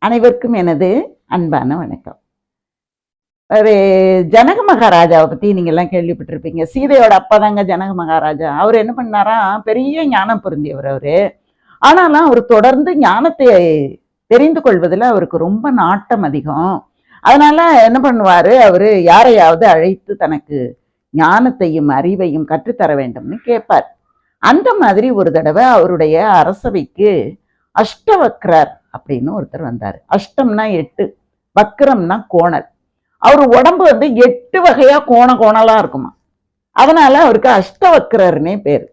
அனைவருக்கும் எனது அன்பான வணக்கம். ஒரு ஜனக மகாராஜாவை பத்தி நீங்க எல்லாம் கேள்விப்பட்டிருப்பீங்க. சீதையோட அப்பா தாங்க ஜனக மகாராஜா. அவர் என்ன பண்ணாரா? பெரிய ஞானம் பொருந்தியவர் அவரு. ஆனாலும் அவர் தொடர்ந்து ஞானத்தை தெரிந்து கொள்வதில் அவருக்கு ரொம்ப நாட்டம் அதிகம். அதனால என்ன பண்ணுவாரு? அவர் யாரையாவது அழைத்து தனக்கு ஞானத்தையும் அறிவையும் கற்றுத்தர வேண்டும்னு கேட்பார். அந்த மாதிரி ஒரு தடவை அவருடைய அரசவைக்கு அஷ்டவக்ரர் அப்படின்னு ஒருத்தர் வந்தார். அஷ்டம்னா எட்டு வக்கரம்னா கோணல். அவர் உடம்பு வந்து எட்டு வகையா கோண கோணலாக இருக்குமா? அதனால அவருக்கு அஷ்டவக்கரர்னே பேர்.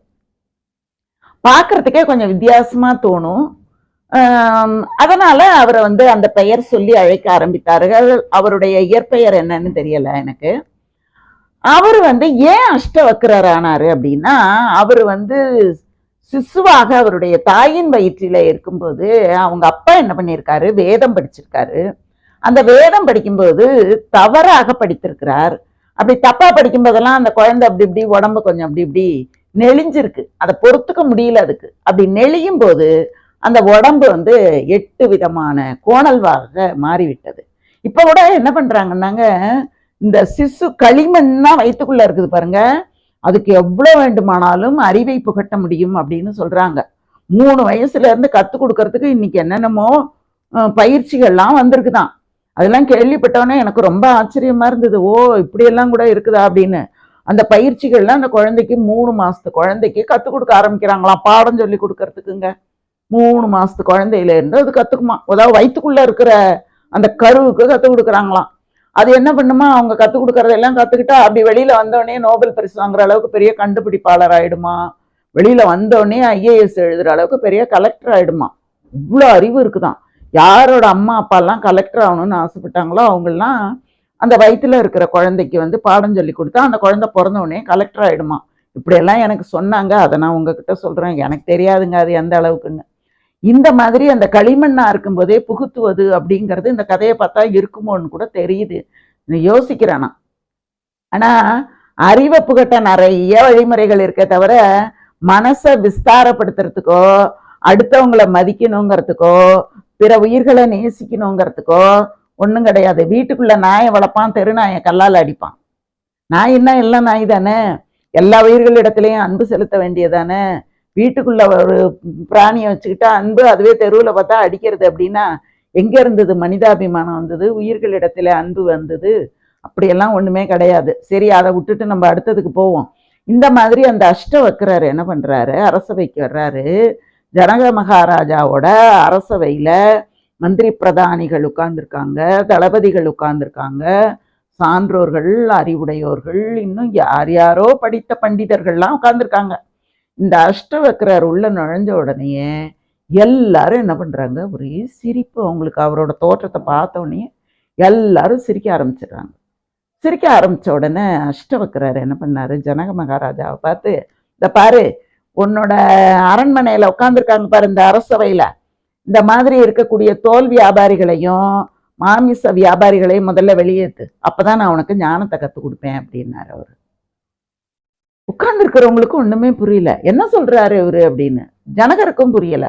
பார்க்கறதுக்கே கொஞ்சம் வித்தியாசமா தோணும். ஆம், அதனால அவரை வந்து அந்த பெயர் சொல்லி அழைக்க ஆரம்பித்தார்கள் அவருடைய இயற்பெயர் என்னன்னு தெரியல எனக்கு. அவர் வந்து ஏன் அஷ்டவக்கரர் ஆனாரு அப்படின்னா அவர் வந்து சிசுவாக அவருடைய தாயின் வயிற்றில இருக்கும்போது அவங்க அப்பா என்ன பண்ணியிருக்காரு? வேதம் படிச்சிருக்காரு. அந்த வேதம் படிக்கும்போது தவறாக படித்திருக்கிறார். அப்படி தப்பா படிக்கும்போதெல்லாம் அந்த குழந்தை அப்படி இப்படி உடம்பு கொஞ்சம் அப்படி இப்படி நெளிஞ்சிருக்கு. அதை பொறுத்துக்க முடியல அதுக்கு. அப்படி நெளியும் போது அந்த உடம்பு வந்து எட்டு விதமான கோணல்வாக மாறிவிட்டது. இப்போ கூட என்ன பண்ணுறாங்கன்னாங்க இந்த சிசு களிமண் தான் வயிற்றுக்குள்ளே இருக்குது பாருங்கள் அதுக்கு எவ்வளோ வேண்டுமானாலும் அறிவை புகட்ட முடியும் அப்படின்னு சொல்கிறாங்க மூணு வயசுலேருந்து கற்றுக் கொடுக்கறதுக்கு இன்றைக்கி என்னென்னமோ பயிற்சிகள்லாம் வந்திருக்குதான். அதெல்லாம் கேள்விப்பட்டவொடனே எனக்கு ரொம்ப ஆச்சரியமாக இருந்தது. ஓ இப்படியெல்லாம் கூட இருக்குதா அப்படின்னு. அந்த பயிற்சிகள்லாம் அந்த குழந்தைக்கு மூணு மாதத்து குழந்தைக்கு கற்றுக் கொடுக்க ஆரம்பிக்கிறாங்களாம். பாடம் சொல்லி கொடுக்கறதுக்குங்க. மூணு மாதத்து குழந்தையிலேருந்து அது கற்றுக்குமா அதாவது வயிற்றுக்குள்ளே இருக்கிற அந்த கருவுக்கு கற்றுக் கொடுக்குறாங்களாம். அது என்ன பண்ணுமா? அவங்க கற்றுக் கொடுக்கறதெல்லாம் கற்றுக்கிட்டா அப்படி வெளியில் வந்தோடனே நோபல் பரிசு வாங்குற அளவுக்கு பெரிய கண்டுபிடிப்பாளர் ஆயிடுமா? வெளியில் வந்தோடனே ஐஏஎஸ் எழுதுகிற அளவுக்கு பெரிய கலெக்டர் ஆயிடுமா? இவ்வளோ அறிவு இருக்குதான். யாரோட அம்மா அப்பாலாம் கலெக்டர் ஆகணும்னு ஆசைப்பட்டாங்களோ அவங்களாம் அந்த வயிற்றில் இருக்கிற குழந்தைக்கு வந்து பாடம் சொல்லி கொடுத்தா அந்த குழந்தை பிறந்தவுடனே கலெக்டர் ஆகிடுமா இப்படியெல்லாம் எனக்கு சொன்னாங்க. அதை நான் உங்ககிட்ட சொல்கிறேன் எனக்கு தெரியாதுங்க அது எந்த அளவுக்குன்னு. இந்த மாதிரி அந்த களிமண்ணாக இருக்கும்போதே புகுத்துவது அப்படிங்கிறது இந்த கதையை பார்த்தா இருக்குமோன்னு கூட தெரியுது. யோசிக்கிறானா ஆனால் அறிவை புகட்ட நிறைய வழிமுறைகள் இருக்கே தவிர மனசை விஸ்தாரப்படுத்துறதுக்கோ அடுத்தவங்களை மதிக்கணுங்கிறதுக்கோ பிற உயிர்களை நேசிக்கணுங்கிறதுக்கோ ஒன்றும் கிடையாது. வீட்டுக்குள்ள நாயை வளர்ப்பான் தெரு நாயை கல்லால் அடிப்பான். நாய்னா எல்லாம் நாய் தானே? எல்லா உயிர்களிடத்துலையும் அன்பு செலுத்த வேண்டியதானே வீட்டுக்குள்ள ஒரு பிராணியை வச்சுக்கிட்டா அன்பு அதுவே தெருவில் பார்த்தா அடிக்கிறது அப்படின்னா எங்கே இருந்தது? மனிதாபிமானம் வந்தது உயிர்களிடத்தில் அன்பு வந்தது. அப்படியெல்லாம் ஒன்றுமே கிடையாது. சரி அதை விட்டுட்டு நம்ம அடுத்ததுக்கு போவோம். இந்த மாதிரி அந்த அஷ்ட அஷ்டவக்கரர் என்ன பண்ணுறாரு அரசவைக்கு வர்றாரு. ஜனக மகாராஜாவோட அரசவையில் மந்திரி பிரதானிகள் உட்கார்ந்துருக்காங்க தளபதிகள் உட்கார்ந்துருக்காங்க. சான்றோர்கள் அறிவுடையோர்கள் இன்னும் யார் யாரோ படித்த பண்டிதர்கள்லாம் உட்கார்ந்துருக்காங்க. இந்த அஷ்டவக்கரர் உள்ள நுழைஞ்ச உடனேயே எல்லாரும் என்ன பண்ணுறாங்க ஒரே சிரிப்பு. அவங்களுக்கு அவரோட தோற்றத்தை பார்த்த உடனே எல்லாரும் சிரிக்க ஆரம்பிச்சிடுறாங்க. சிரிக்க ஆரம்பித்த உடனே அஷ்டவக்கரர் என்ன பண்ணாரு? ஜனக மகாராஜாவை பார்த்து இந்த பாரு உன்னோட அரண்மனையில் உட்காந்துருக்காங்க பாரு இந்த அரசவையில். இந்த மாதிரி இருக்கக்கூடிய தோல் வியாபாரிகளையும் மாமிச வியாபாரிகளையும் முதல்ல வெளியேற்று அப்போ தான் நான் உனக்கு ஞானத்தை கற்றுக் கொடுப்பேன் அப்படின்னார் அவர். உட்கார்ந்துருக்கிறவங்களுக்கும் ஒண்ணுமே புரியல. என்ன சொல்றாரு இவர் அப்படின்னு. ஜனகருக்கும் புரியல.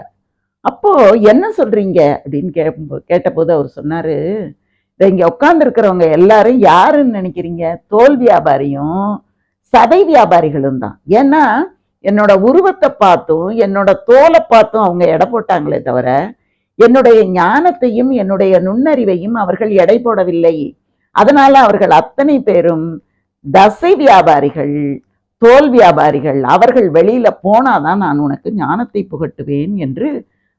அப்போ என்ன சொல்றீங்க அப்படின்னு கேட்போ கேட்டபோது அவர் சொன்னார் இதை இங்கே உட்காந்துருக்கிறவங்க எல்லாரும் யாருன்னு நினைக்கிறீங்க? தோல் வியாபாரியும் சதை வியாபாரிகளும் தான். ஏன்னா என்னோட உருவத்தை பார்த்தும் என்னோட தோலை பார்த்தும் அவங்க எடை போட்டாங்களே தவிர என்னுடைய ஞானத்தையும் என்னுடைய நுண்ணறிவையும் அவர்கள் எடை போடவில்லை. அதனால அவர்கள் அத்தனை பேரும் தசை வியாபாரிகள் தோல் வியாபாரிகள் அவர்கள் வெளியில போனாதான் நான் உனக்கு ஞானத்தை புகட்டுவேன் என்று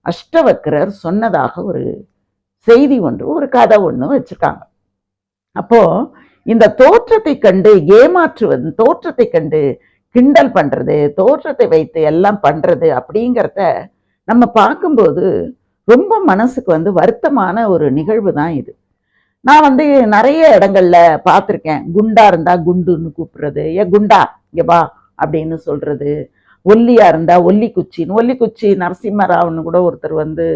அஷ்டவக்கரர் சொன்னதாக ஒரு செய்தி ஒன்று ஒரு கதை ஒன்று வச்சுருக்காங்க. அப்போ இந்த தோற்றத்தை கண்டு ஏமாற்றுவது தோற்றத்தை கண்டு கிண்டல் பண்ணுறது தோற்றத்தை வைத்து எல்லாம் பண்ணுறது அப்படிங்கிறத நம்ம பார்க்கும்போது ரொம்ப மனசுக்கு வந்து வருத்தமான ஒரு நிகழ்வு தான் இது. நான் வந்து நிறைய இடங்கள்ல பார்த்துருக்கேன். குண்டா இருந்தா குண்டுன்னு கூப்பிடுறது. ஏ குண்டா இங்க வா அப்படின்னு சொல்றது. ஒல்லியா இருந்தா ஒல்லி குச்சின்னு ஒல்லி குச்சி நரசிம்மராவ்னு கூட ஒருத்தர் வந்து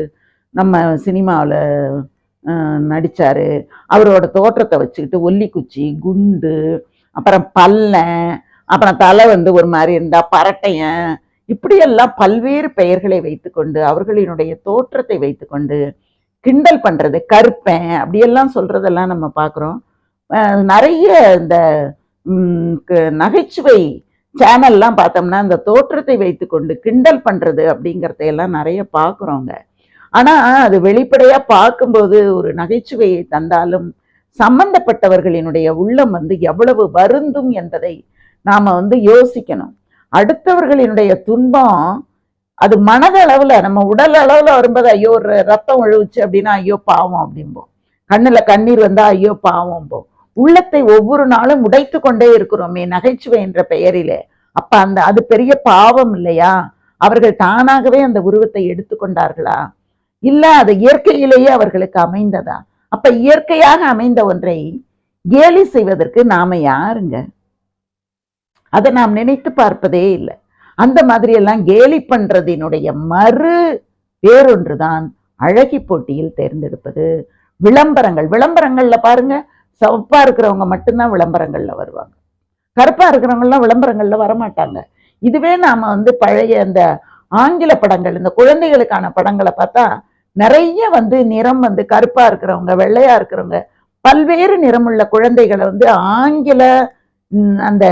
நம்ம சினிமாவில் நடித்தார் அவரோட தோற்றத்தை வச்சுக்கிட்டு ஒல்லி குச்சி குண்டு அப்புறம் பல்லன் அப்புறம் தலை வந்து ஒரு மாதிரி இருந்தால் பரட்டையன் இப்படியெல்லாம் பல்வேறு பெயர்களை வைத்துக்கொண்டு அவர்களினுடைய தோற்றத்தை வைத்துக்கொண்டு கிண்டல் பண்ணுறது கருப்பேன் அப்படியெல்லாம் சொல்கிறதெல்லாம் நம்ம பார்க்குறோம். நிறைய இந்த க- நகைச்சுவை சேனல்லாம் பார்த்தோம்னா இந்த தோற்றத்தை வைத்துக்கொண்டு கிண்டல் பண்ணுறது அப்படிங்கிறத எல்லாம் நிறைய பார்க்குறோங்க. ஆனால் அது வெளிப்படையாக பார்க்கும்போது ஒரு நகைச்சுவையை தந்தாலும் சம்பந்தப்பட்டவர்களினுடைய உள்ளம் வந்து எவ்வளவு வருந்தும் என்பதை நாம் வந்து யோசிக்கணும். அடுத்தவர்களினுடைய துன்பம் அது மனதளவுல நம்ம உடல் அளவுல வரும்போது ஐயோ ஒரு ரத்தம் ஒழுவுச்சு அப்படின்னா ஐயோ பாவம் அப்படிம்போம். கண்ணுல கண்ணீர் வந்தா ஐயோ பாவம்போம். உள்ளத்தை ஒவ்வொரு நாளும் உடைத்து கொண்டே இருக்கிறோமே நகைச்சுவை என்ற பெயரிலே. அப்ப அந்த அது பெரிய பாவம் இல்லையா? அவர்கள் தானாகவே அந்த உருவத்தை எடுத்துக்கொண்டார்களா? இல்ல அது இயற்கையிலேயே அவர்களுக்கு அமைந்ததா? அப்ப இயற்கையாக அமைந்த ஒன்றை கேலி செய்வதற்கு நாம யாருங்க? அதை நாம் நினைத்து பார்ப்பதே இல்லை. அந்த மாதிரி எல்லாம் கேலி பண்றதினுடைய மறு வேறொன்றுதான் அழகி போட்டியில் தேர்ந்தெடுப்பது. விளம்பரங்கள். விளம்பரங்கள்ல பாருங்க சிவப்பா இருக்கிறவங்க மட்டும்தான் விளம்பரங்கள்ல வருவாங்க. கருப்பா இருக்கிறவங்க விளம்பரங்களில் விளம்பரங்கள்ல வரமாட்டாங்க. இதுவே நாம வந்து பழைய அந்த ஆங்கில படங்கள் இந்த குழந்தைகளுக்கான படங்களை பார்த்தா நிறைய வந்து நிறம் வந்து கருப்பா இருக்கிறவங்க வெள்ளையா இருக்கிறவங்க பல்வேறு நிறமுள்ள குழந்தைகளை வந்து ஆங்கில அந்த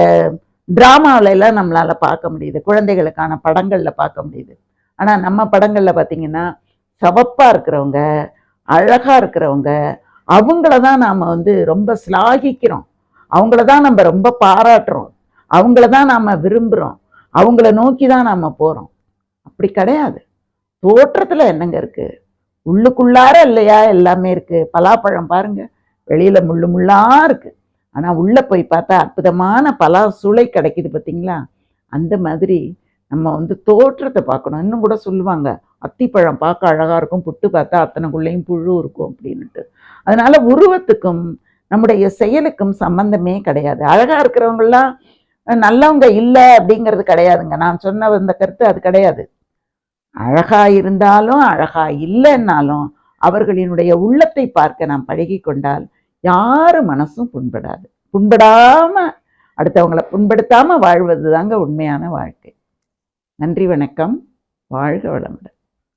டிராமாவில எல்லாம் நம்மளால பார்க்க முடியுது. குழந்தைகளுக்கான படங்கள்ல பார்க்க முடியுது. ஆனா நம்ம படங்கள்ல பார்த்தீங்கன்னா சிவப்பா இருக்கிறவங்க அழகா இருக்கிறவங்க அவங்கள தான் நாம் வந்து ரொம்ப சிலாகிக்கிறோம். அவங்கள தான் நம்ம ரொம்ப பாராட்டுறோம். அவங்கள தான் நாம் விரும்புகிறோம் அவங்கள நோக்கி தான் நாம் போகிறோம் அப்படி கிடையாது. தோற்றத்தில் என்னங்க இருக்குது உள்ளுக்குள்ளார இல்லையா? எல்லாமே இருக்குது பலாப்பழம் பாருங்க. வெளியில் முள்ளு முள்ளாக இருக்குது ஆனால் உள்ளே போய் பார்த்தா அற்புதமான பலா சுளை கிடைக்குது பார்த்தீங்களா அந்த மாதிரி நம்ம வந்து தோற்றத்தை பார்க்கணும். இன்னும் கூட சொல்லுவாங்க அத்திப்பழம் பார்க்க அழகா இருக்கும் புட்டு பார்த்தா அத்தனைக்குள்ளேயும் புழு இருக்கும் அப்படின்னுட்டு. அதனால உருவத்துக்கும் நம்முடைய செயலுக்கும் சம்பந்தமே கிடையாது. அழகா இருக்கிறவங்களாம் நல்லவங்க இல்லை அப்படிங்கிறது கிடையாதுங்க. நான் சொன்ன இந்த கருத்து அது கிடையாது. அழகா இருந்தாலும் அழகா இல்லைன்னாலும் அவர்களினுடைய உள்ளத்தை பார்க்க நாம் பழகி கொண்டால் யார் மனசும் புண்படாது. புண்படாமல் அடுத்தவங்களை புண்படுத்தாமல் வாழ்வது தாங்க உண்மையான வாழ்க்கை. நன்றி வணக்கம். வாழ்க வளமுடன்.